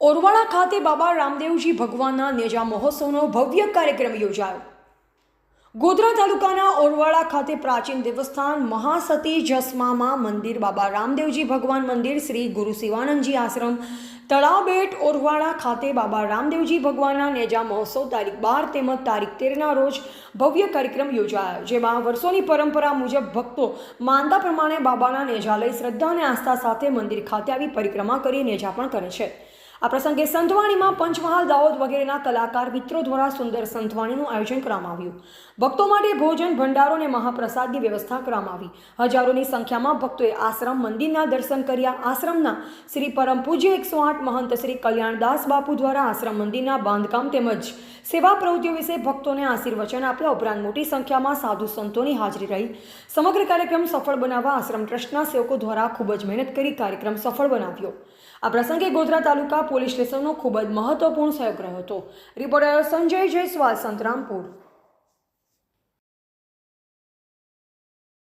ઓરવાડા ખાતે બાબા રામદેવજી ભગવાનના નેજા મહોત્સવનો ભવ્ય કાર્યક્રમ યોજાયો. ગોધરા તાલુકાના ઓરવાડા ખાતે પ્રાચીન દેવસ્થાન મહાસતી જસમામાં મંદિર બાબા રામદેવજી ભગવાન મંદિર શ્રી ગુરુ શિવાનંદજી આશ્રમ, તળાવબેટ ઓરવાડા ખાતે બાબા રામદેવજી ભગવાનના નેજા મહોત્સવ તારીખ બાર તેમજ તારીખ તેરના રોજ ભવ્ય કાર્યક્રમ યોજાયો, જેમાં વર્ષોની પરંપરા મુજબ ભક્તો માનતા પ્રમાણે બાબાના નેજા લઈ શ્રદ્ધા અને આસ્થા સાથે મંદિર ખાતે આવી પરિક્રમા કરી નેજા પણ કરે છે. આ પ્રસંગે સંતવાણીમાં પંચમહાલ દાહોદ વગેરેના કલાકાર મિત્રો દ્વારા સુંદર સંતવાણીનું આયોજન કરવામાં આવ્યું. ભક્તો માટે ભોજન, ભંડારો અને મહાપ્રસાદની વ્યવસ્થા કરવામાં આવી. હજારોની સંખ્યામાં ભક્તોએ આશ્રમ મંદિરના દર્શન કર્યા. આશ્રમના શ્રી પરમ પૂજ્ય એકસો આઠ મહંત શ્રી કલ્યાણદાસ બાપુ દ્વારા આશ્રમ મંદિરના બાંધકામ તેમજ સેવા પ્રવૃત્તિઓ વિશે ભક્તોને આશીર્વચન આપ્યા. ઉપરાંત મોટી સંખ્યામાં સાધુ સંતોની હાજરી રહી. સમગ્ર કાર્યક્રમ સફળ બનાવવા આશ્રમ ટ્રસ્ટના સેવકો દ્વારા ખૂબ જ મહેનત કરી કાર્યક્રમ સફળ બનાવ્યો. આ પ્રસંગે ગોધરા તાલુકા પોલીસ સ્ટેશનનો ખૂબ જ મહત્વપૂર્ણ સહયોગ રહ્યો હતો. રિપોર્ટર સંજય જયસ્વાલ સંતરામપુર.